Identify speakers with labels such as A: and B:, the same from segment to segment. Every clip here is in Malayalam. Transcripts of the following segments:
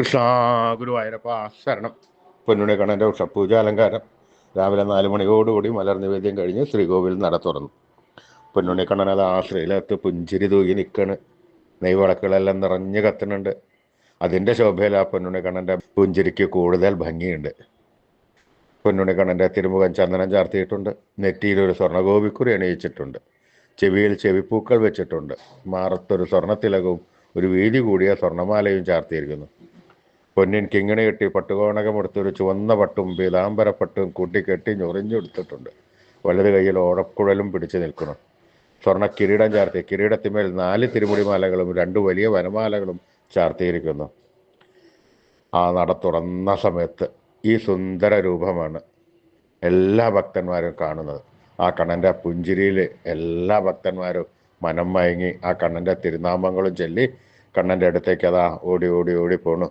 A: കൃഷ്ണ ഗുരുവായൂരപ്പ ശരണം. പൊന്നുണി കണ്ണന്റെ ഉഷപൂജ അലങ്കാരം. രാവിലെ നാല് മണിയോടുകൂടി മലർ നിവേദ്യം കഴിഞ്ഞ് ശ്രീകോവിൽ നട തുറന്നു. പൊന്നുണി അത് ശ്രീലകത്ത് പുഞ്ചിരി തൂകി നിൽക്കണ് നെയ്വളക്കുകളെല്ലാം നിറഞ്ഞു കത്തുന്നുണ്ട്. അതിന്റെ ശോഭയിൽ ആ പൊന്നുണി കണ്ണന്റെ പുഞ്ചിരിക്ക് കൂടുതൽ ഭംഗിയുണ്ട്. പൊന്നുണി കണ്ണന്റെ തിരുമുഖം ചന്ദനം ചാർത്തിയിട്ടുണ്ട്. നെറ്റിയിലൊരു സ്വർണഗോപിക്കുറി അണിയിച്ചിട്ടുണ്ട്. ചെവിയിൽ ചെവിപ്പൂക്കൾ വെച്ചിട്ടുണ്ട്. മാറത്തൊരു സ്വർണത്തിലകവും ഒരു വീതി കൂടിയ സ്വർണമാലയും ചാർത്തിയിരിക്കുന്നു. പൊന്നിൻ കിങ്ങിണി കെട്ടി. പട്ടുകോണകമെടുത്ത് ഒരു ചുവന്ന പട്ടും പീതാംബരപ്പട്ടും കൂട്ടിക്കെട്ടി ഞൊറിഞ്ഞെടുത്തിട്ടുണ്ട് വലത് കൈയിൽ ഓടക്കുഴലും പിടിച്ചു നിൽക്കണം. സ്വർണ കിരീടം ചാർത്തി. കിരീടത്തിന്മേൽ നാല് തിരുമുടിമാലകളും രണ്ട് വലിയ വനമാലകളും ചാർത്തിയിരിക്കുന്നു. ആ നട തുറന്ന സമയത്ത് ഈ സുന്ദര രൂപമാണ് എല്ലാ ഭക്തന്മാരും കാണുന്നത്. ആ കണ്ണന്റെ പുഞ്ചിരിയിൽ എല്ലാ ഭക്തന്മാരും മനം മയങ്ങി ആ കണ്ണന്റെ തിരുനാമങ്ങളും ചൊല്ലി കണ്ണന്റെ അടുത്തേക്ക് അതാ ഓടി ഓടി ഓടി പോണു.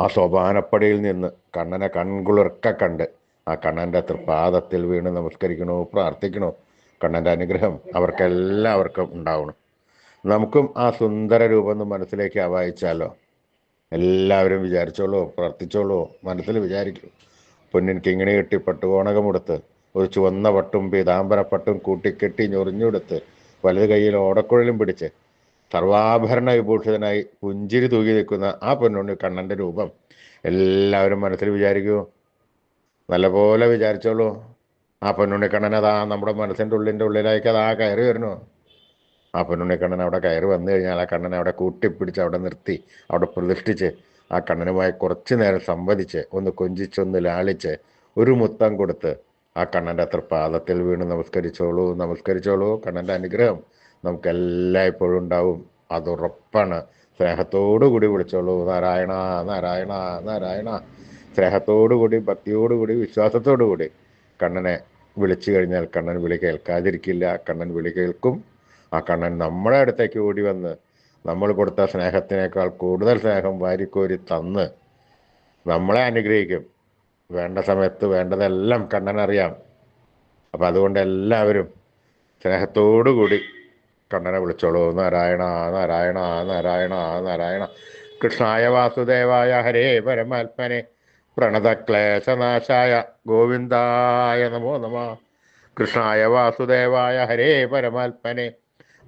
A: ആ സോപാനപ്പടിയിൽ നിന്ന് കണ്ണനെ കൺകുളിർക്ക കണ്ട് ആ കണ്ണന്റെ തൃപാദത്തിൽ വീണ് നമസ്കരിക്കണോ പ്രാർത്ഥിക്കണോ കണ്ണന്റെ അനുഗ്രഹം അവർക്കെല്ലാവർക്കും ഉണ്ടാവണം. നമുക്കും ആ സുന്ദര രൂപം മനസ്സിലേക്ക് ആവാഹിച്ചാലോ എല്ലാവരും വിചാരിച്ചോളൂ പ്രാർത്ഥിച്ചോളൂ മനസ്സിൽ വിചാരിക്കൂ. പൊന്നിൻ കിങ്ങിണി കെട്ടി പട്ടുകോണകമെടുത്ത് ഒരു ചുവന്ന പട്ടും പീതാംബര പട്ടും കൂട്ടിക്കെട്ടി ഞൊറിഞ്ഞെടുത്ത് വലത് കൈയിൽ ഓടക്കുഴലും പിടിച്ച് സർവാഭരണ വിഭൂഷിതനായി പുഞ്ചിരി തൂകി നിൽക്കുന്ന ആ പൊന്നുണ്ണി കണ്ണന്റെ രൂപം എല്ലാവരും മനസ്സിൽ വിചാരിക്കൂ. നല്ലപോലെ വിചാരിച്ചോളൂ. ആ പൊന്നുണ്ണി കണ്ണൻ അതാ നമ്മുടെ മനസ്സിന്റെ ഉള്ളിന്റെ ഉള്ളിലേക്ക് അതാ കയറി വരുന്നു. ആ പൊന്നുണ്ണി കണ്ണൻ അവിടെ കയറി വന്നു കഴിഞ്ഞാൽ ആ കണ്ണനെ അവിടെ കൂട്ടിപ്പിടിച്ച് അവിടെ നിർത്തി അവിടെ പ്രതിഷ്ഠിച്ച് ആ കണ്ണനുമായി കുറച്ച് നേരം സംവദിച്ച് ഒന്ന് കൊഞ്ചിച്ചൊന്ന് ലാളിച്ച് ഒരു മുത്തം കൊടുത്ത് ആ കണ്ണന്റെ അത്ര പാദത്തിൽ വീണ് നമസ്കരിച്ചോളൂ നമസ്കരിച്ചോളൂ കണ്ണന്റെ അനുഗ്രഹം. നമുക്ക് എല്ലായ്പ്പോഴും ഉണ്ടാവും. അതുറപ്പാണ്. സ്നേഹത്തോടു കൂടി വിളിച്ചോളൂ. നാരായണ നാരായണ നാരായണ. സ്നേഹത്തോടു കൂടി ഭക്തിയോടു കൂടി വിശ്വാസത്തോടു കൂടി. കണ്ണനെ വിളിച്ചു കഴിഞ്ഞാൽ കണ്ണൻ വിളി കേൾക്കാതിരിക്കില്ല. കണ്ണൻ വിളി കേൾക്കും. ആ കണ്ണൻ നമ്മുടെ അടുത്തേക്ക് ഓടി വന്ന് നമ്മൾ കൊടുത്ത സ്നേഹത്തിനേക്കാൾ കൂടുതൽ സ്നേഹം വാരിക്കോരി തന്ന് നമ്മളെ അനുഗ്രഹിക്കും. വേണ്ട സമയത്ത് വേണ്ടതെല്ലാം കണ്ണൻ അറിയാം അപ്പം അതുകൊണ്ട് എല്ലാവരും സ്നേഹത്തോടു കൂടി കണ്ണനെ വിളിച്ചോളൂ. നാരായണ നാരായണ നാരായണ നാരായണ. കൃഷ്ണായ വാസുദേവായ ഹരേ പരമാത്മനെ. പ്രണതക്ലേശനാശായ ഗോവിന്ദായ നമോ നമ. കൃഷ്ണായ വാസുദേവായ ഹരേ പരമാത്മനെ.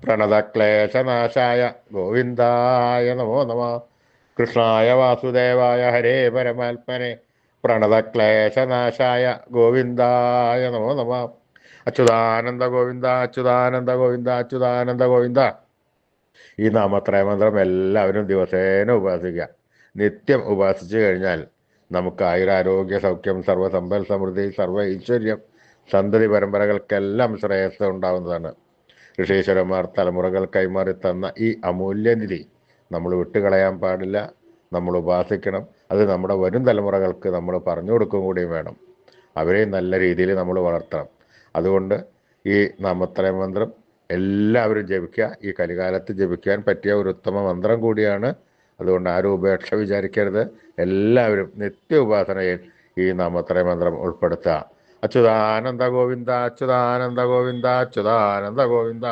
A: പ്രണതക്ലേശനാശായ ഗോവിന്ദായ നമോ നമ. കൃഷ്ണായ വാസുദേവായ ഹരേ പരമാത്മനെ. പ്രണതക്ലേശനാശായ ഗോവിന്ദായ നമോ നമ. അച്യുതാനന്ദ ഗോവിന്ദ അച്യുതാനന്ദ ഗോവിന്ദ അച്യുതാനന്ദ ഗോവിന്ദ ഈ നാമത്രയമന്ത്രം എല്ലാവരും ദിവസേന ഉപാസിക്കുക നിത്യം ഉപാസിച്ചു കഴിഞ്ഞാൽ നമുക്ക് ആയുരാരോഗ്യ സൗഖ്യം സർവസമ്പൽ സമൃദ്ധി സർവ ഐശ്വര്യം സന്തതി പരമ്പരകൾക്കെല്ലാം ശ്രേയസ് ഉണ്ടാവുന്നതാണ്. ഋഷീശ്വരന്മാർ തലമുറകൾ കൈമാറി തന്ന ഈ അമൂല്യനിധി നമ്മൾ വിട്ടുകളയാൻ പാടില്ല. നമ്മൾ ഉപാസിക്കണം അത് നമ്മുടെ വരും തലമുറകൾക്ക് നമ്മൾ പറഞ്ഞു കൊടുക്കും കൂടിയും വേണം. അവരെയും നല്ല രീതിയിൽ നമ്മൾ വളർത്തണം. അതുകൊണ്ട് ഈ നാമത്രയ മന്ത്രം എല്ലാവരും ജപിക്കുക. ഈ കലികാലത്ത് ജപിക്കാൻ പറ്റിയ ഒരു ഉത്തമ മന്ത്രം കൂടിയാണ്. അതുകൊണ്ട് ആരും ഉപേക്ഷ വിചാരിക്കരുത്. എല്ലാവരും നിത്യ ഉപാസനയിൽ ഈ നാമത്രയ മന്ത്രം ഉൾപ്പെടുത്തുക. അച്യുതാനന്ദ ഗോവിന്ദ അച്യുതാനന്ദ ഗോവിന്ദ അച്യുതാനന്ദ ഗോവിന്ദ.